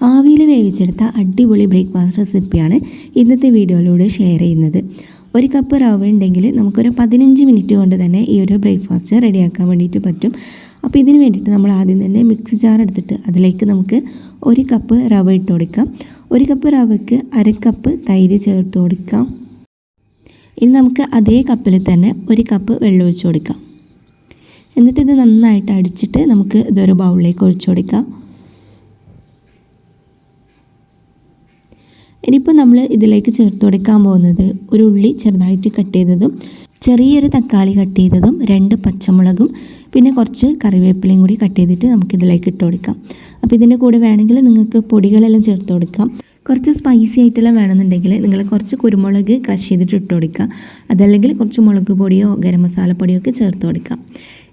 ആവിയിൽ വേവിച്ചെടുത്ത അടിപൊളി ബ്രേക്ക്ഫാസ്റ്റ് റെസിപ്പിയാണ് ഇന്നത്തെ വീഡിയോയിലൂടെ ഷെയർ ചെയ്യുന്നത്. ഒരു കപ്പ് റവ ഉണ്ടെങ്കിൽ നമുക്കൊരു പതിനഞ്ച് മിനിറ്റ് കൊണ്ട് തന്നെ ഈ ഒരു ബ്രേക്ക്ഫാസ്റ്റ് റെഡിയാക്കാൻ വേണ്ടിയിട്ട് പറ്റും. അപ്പോൾ ഇതിന് വേണ്ടിയിട്ട് നമ്മൾ ആദ്യം തന്നെ മിക്സി ജാർ എടുത്തിട്ട് അതിലേക്ക് നമുക്ക് ഒരു കപ്പ് റവ ഇട്ട് കൊടുക്കാം. ഒരു കപ്പ് റവയ്ക്ക് അര കപ്പ് തൈര് ചേർത്ത് കൊടുക്കാം. ഇനി നമുക്ക് അതേ കപ്പിൽ തന്നെ ഒരു കപ്പ് വെള്ളം കൊടുക്കാം. എന്നിട്ട് ഇത് നന്നായിട്ട് അടിച്ചിട്ട് നമുക്ക് ഇതൊരു ബൗളിലേക്ക് ഒഴിച്ചു കൊടുക്കാം. ഇനിയിപ്പോൾ നമ്മൾ ഇതിലേക്ക് ചേർത്ത് കൊടുക്കാൻ പോകുന്നത് ഒരു ഉള്ളി ചെറുതായിട്ട് കട്ട് ചെയ്തതും ചെറിയൊരു തക്കാളി കട്ട് ചെയ്തതും രണ്ട് പച്ചമുളകും പിന്നെ കുറച്ച് കറിവേപ്പിലയും കൂടി കട്ട് ചെയ്തിട്ട് നമുക്ക് ഇതിലേക്ക് ഇട്ട് കൊടുക്കാം. അപ്പോൾ ഇതിന്റെ കൂടെ വേണമെങ്കിൽ നിങ്ങൾക്ക് പൊടികളെല്ലാം ചേർത്ത് കൊടുക്കാം. കുറച്ച് സ്പൈസി ആയിട്ടെല്ലാം വേണമെന്നുണ്ടെങ്കിൽ നിങ്ങൾ കുറച്ച് കുരുമുളക് ക്രഷ് ചെയ്തിട്ട് ഇട്ട് കൊടുക്കുക. അതല്ലെങ്കിൽ കുറച്ച് മുളക് പൊടിയോ ഗരം മസാല പൊടിയോ ഒക്കെ ചേർത്ത് കൊടുക്കാം.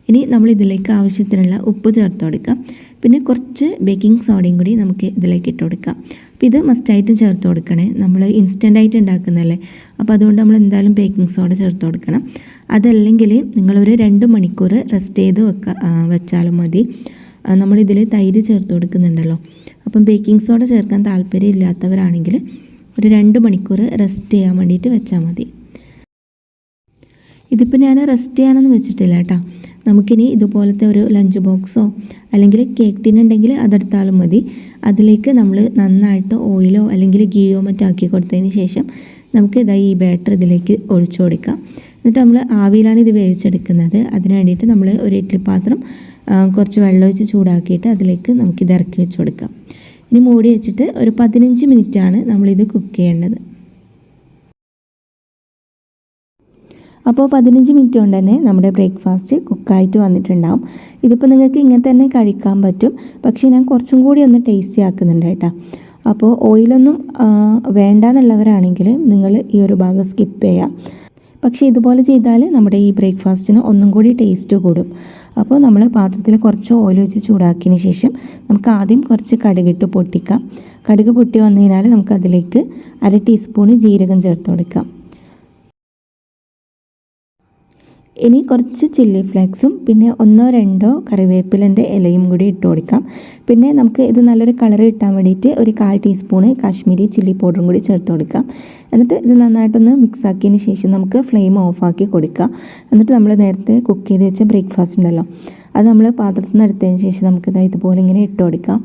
ഇനി നമ്മൾ ഇതിലേക്ക് ആവശ്യത്തിനുള്ള ഉപ്പ് ചേർത്ത് കൊടുക്കാം. പിന്നെ കുറച്ച് ബേക്കിംഗ് സോഡയും കൂടി നമുക്ക് ഇതിലേക്ക് ഇട്ട് കൊടുക്കാം. അപ്പോൾ ഇത് മസ്റ്റായിട്ട് ചേർത്ത് കൊടുക്കണേ. നമ്മൾ ഇൻസ്റ്റന്റായിട്ട് ഉണ്ടാക്കുന്നതല്ലേ? അപ്പോൾ അതുകൊണ്ട് നമ്മൾ എന്തായാലും ബേക്കിംഗ് സോഡ ചേർത്ത് കൊടുക്കണം. അതല്ലെങ്കിൽ നിങ്ങളൊരു രണ്ട് മണിക്കൂർ റെസ്റ്റ് ചെയ്ത് വെക്ക വെച്ചാലും മതി. നമ്മളിതിൽ തൈര് ചേർത്ത് കൊടുക്കുന്നുണ്ടല്ലോ. അപ്പം ബേക്കിംഗ് സോഡ ചേർക്കാൻ താല്പര്യം ഇല്ലാത്തവരാണെങ്കിൽ ഒരു രണ്ട് മണിക്കൂർ റെസ്റ്റ് ചെയ്യാൻ വേണ്ടിയിട്ട് വെച്ചാൽ മതി. ഇതിപ്പോൾ ഞാൻ റെസ്റ്റ് ചെയ്യാനൊന്നും വെച്ചിട്ടില്ല കേട്ടോ. നമുക്കിനി ഇതുപോലത്തെ ഒരു ലഞ്ച് ബോക്സോ അല്ലെങ്കിൽ കേക്ക് ടിൻ ഉണ്ടെങ്കിൽ അതെടുത്താലും മതി. അതിലേക്ക് നമ്മൾ നന്നായിട്ട് ഓയിലോ അല്ലെങ്കിൽ ഗീയോ മറ്റോ ആക്കി കൊടുത്തതിന് ശേഷം നമുക്ക് ഇതാ ഈ ബാറ്റർ ഇതിലേക്ക് ഒഴിച്ചു കൊടുക്കാം. എന്നിട്ട് നമ്മൾ ആവിയിലാണ് ഇത് വേവിച്ചെടുക്കുന്നത്. അതിന് വേണ്ടിയിട്ട് നമ്മൾ ഒരു ഇഡ്ഡലി പാത്രം കുറച്ച് വെള്ളം ഒഴിച്ച് ചൂടാക്കിയിട്ട് അതിലേക്ക് നമുക്കിത് ഇറക്കി വെച്ച് കൊടുക്കാം. ഇനി മൂടി വെച്ചിട്ട് ഒരു പതിനഞ്ച് മിനിറ്റാണ് നമ്മളിത് കുക്ക് ചെയ്യേണ്ടത്. അപ്പോൾ പതിനഞ്ച് മിനിറ്റ് കൊണ്ട് തന്നെ നമ്മുടെ ബ്രേക്ക്ഫാസ്റ്റ് കുക്കായിട്ട് വന്നിട്ടുണ്ടാവും. ഇതിപ്പോൾ നിങ്ങൾക്ക് ഇങ്ങനെ തന്നെ കഴിക്കാൻ പറ്റും. പക്ഷേ ഞാൻ കുറച്ചും കൂടി ഒന്ന് ടേസ്റ്റി ആക്കുന്നുണ്ട് കേട്ടോ. അപ്പോൾ ഓയിലൊന്നും വേണ്ട എന്നുള്ളവരാണെങ്കിൽ നിങ്ങൾ ഈ ഒരു ഭാഗം സ്കിപ്പ് ചെയ്യാം പക്ഷേ ഇതുപോലെ ചെയ്താൽ നമ്മുടെ ഈ ബ്രേക്ക്ഫാസ്റ്റിന് ഒന്നും കൂടി ടേസ്റ്റ് കൂടും. അപ്പോൾ നമ്മൾ പാത്രത്തിൽ കുറച്ച് ഓയിൽ വെച്ച് ചൂടാക്കിയതിന് ശേഷം നമുക്ക് ആദ്യം കുറച്ച് കടുകിട്ട് പൊട്ടിക്കാം. കടുക് പൊട്ടി വന്നു കഴിഞ്ഞാൽ നമുക്ക് അതിലേക്ക് അര ടീസ്പൂൺ ജീരകം ചേർത്ത് കൊടുക്കാം. ഇനി കുറച്ച് ചില്ലി ഫ്ലേക്സും പിന്നെ ഒന്നോ രണ്ടോ കറിവേപ്പിലന്റെ ഇലയും കൂടി ഇട്ട് കൊടുക്കാം. പിന്നെ നമുക്ക് ഇത് നല്ലൊരു കളർ കിട്ടാൻ വേണ്ടിയിട്ട് ഒരു കാൽ ടീസ്പൂണ് കാശ്മീരി ചില്ലി പൗഡറും കൂടി ചേർത്ത് കൊടുക്കാം. എന്നിട്ട് ഇത് നന്നായിട്ടൊന്ന് മിക്സ് ആക്കിയതിന് ശേഷം നമുക്ക് ഫ്ലെയിം ഓഫാക്കി കൊടുക്കാം. എന്നിട്ട് നമ്മൾ നേരത്തെ കുക്ക് ചെയ്ത് വെച്ച ബ്രേക്ക്ഫാസ്റ്റ് ഉണ്ടല്ലോ അത് നമ്മൾ പാത്രത്തിൽ നിന്ന് എടുത്തതിന് ശേഷം നമുക്കിത് ഇതുപോലെ ഇങ്ങനെ ഇട്ട് കൊടുക്കാം.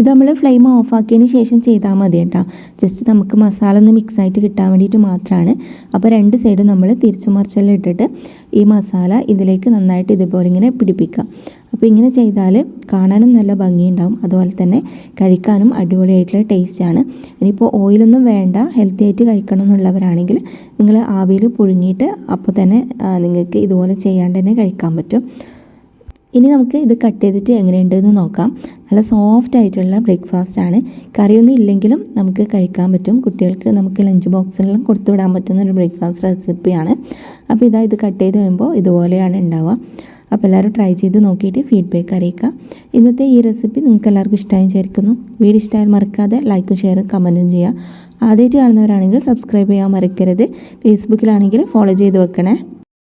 ഇത് നമ്മൾ ഫ്ലെയിം ഓഫ് ആക്കിയതിന് ശേഷം ചെയ്താൽ മതി കേട്ടോ. ജസ്റ്റ് നമുക്ക് മസാല ഒന്ന് മിക്സ് ആയിട്ട് കിട്ടാൻ വേണ്ടിയിട്ട് മാത്രമാണ്. അപ്പോൾ രണ്ട് സൈഡും നമ്മൾ തിരിച്ചു മറിച്ചെല്ലാം ഈ മസാല ഇതിലേക്ക് നന്നായിട്ട് ഇതുപോലെ ഇങ്ങനെ പിടിപ്പിക്കാം അപ്പോൾ ഇങ്ങനെ ചെയ്താൽ കാണാനും നല്ല ഭംഗിയുണ്ടാവും. അതുപോലെ തന്നെ കഴിക്കാനും അടിപൊളിയായിട്ടുള്ള ടേസ്റ്റാണ് ഇനിയിപ്പോൾ ഓയിലൊന്നും വേണ്ട ഹെൽത്തി ആയിട്ട് കഴിക്കണം എന്നുള്ളവരാണെങ്കിൽ നിങ്ങൾ ആവിയിൽ പുഴുങ്ങിയിട്ട് അപ്പോൾ തന്നെ നിങ്ങൾക്ക് ഇതുപോലെ ചെയ്യാണ്ട് തന്നെ കഴിക്കാൻ പറ്റും. ഇനി നമുക്ക് ഇത് കട്ട് ചെയ്തിട്ട് എങ്ങനെയുണ്ടെന്ന് നോക്കാം. നല്ല സോഫ്റ്റ് ആയിട്ടുള്ള ബ്രേക്ക്ഫാസ്റ്റ് ആണ്. കറിയൊന്നും ഇല്ലെങ്കിലും നമുക്ക് കഴിക്കാൻ പറ്റും. കുട്ടികൾക്ക് നമുക്ക് ലഞ്ച് ബോക്സിലെല്ലാം കൊടുത്തു വിടാൻ പറ്റുന്ന ഒരു ബ്രേക്ക്ഫാസ്റ്റ് റെസിപ്പിയാണ് അപ്പോൾ ഇതാ ഇത് കട്ട് ചെയ്ത് കഴിയുമ്പോൾ ഇതുപോലെയാണ് ഉണ്ടാവുക. അപ്പോൾ എല്ലാവരും ട്രൈ ചെയ്ത് നോക്കിയിട്ട് ഫീഡ്ബാക്ക് അറിയിക്കുക. ഇന്നത്തെ ഈ റെസിപ്പി നിങ്ങൾക്ക് എല്ലാവർക്കും ഇഷ്ടമായി വിചാരിക്കുന്നു. വീഡിയോ ഇഷ്ടമായാൽ മറക്കാതെ ലൈക്കും ഷെയറും കമന്റും ചെയ്യുക. ആദ്യമായിട്ട് കാണുന്നവരാണെങ്കിൽ സബ്സ്ക്രൈബ് ചെയ്യാൻ മറക്കരുത്. ഫേസ്ബുക്കിലാണെങ്കിൽ ഫോളോ ചെയ്ത് വെക്കണേ.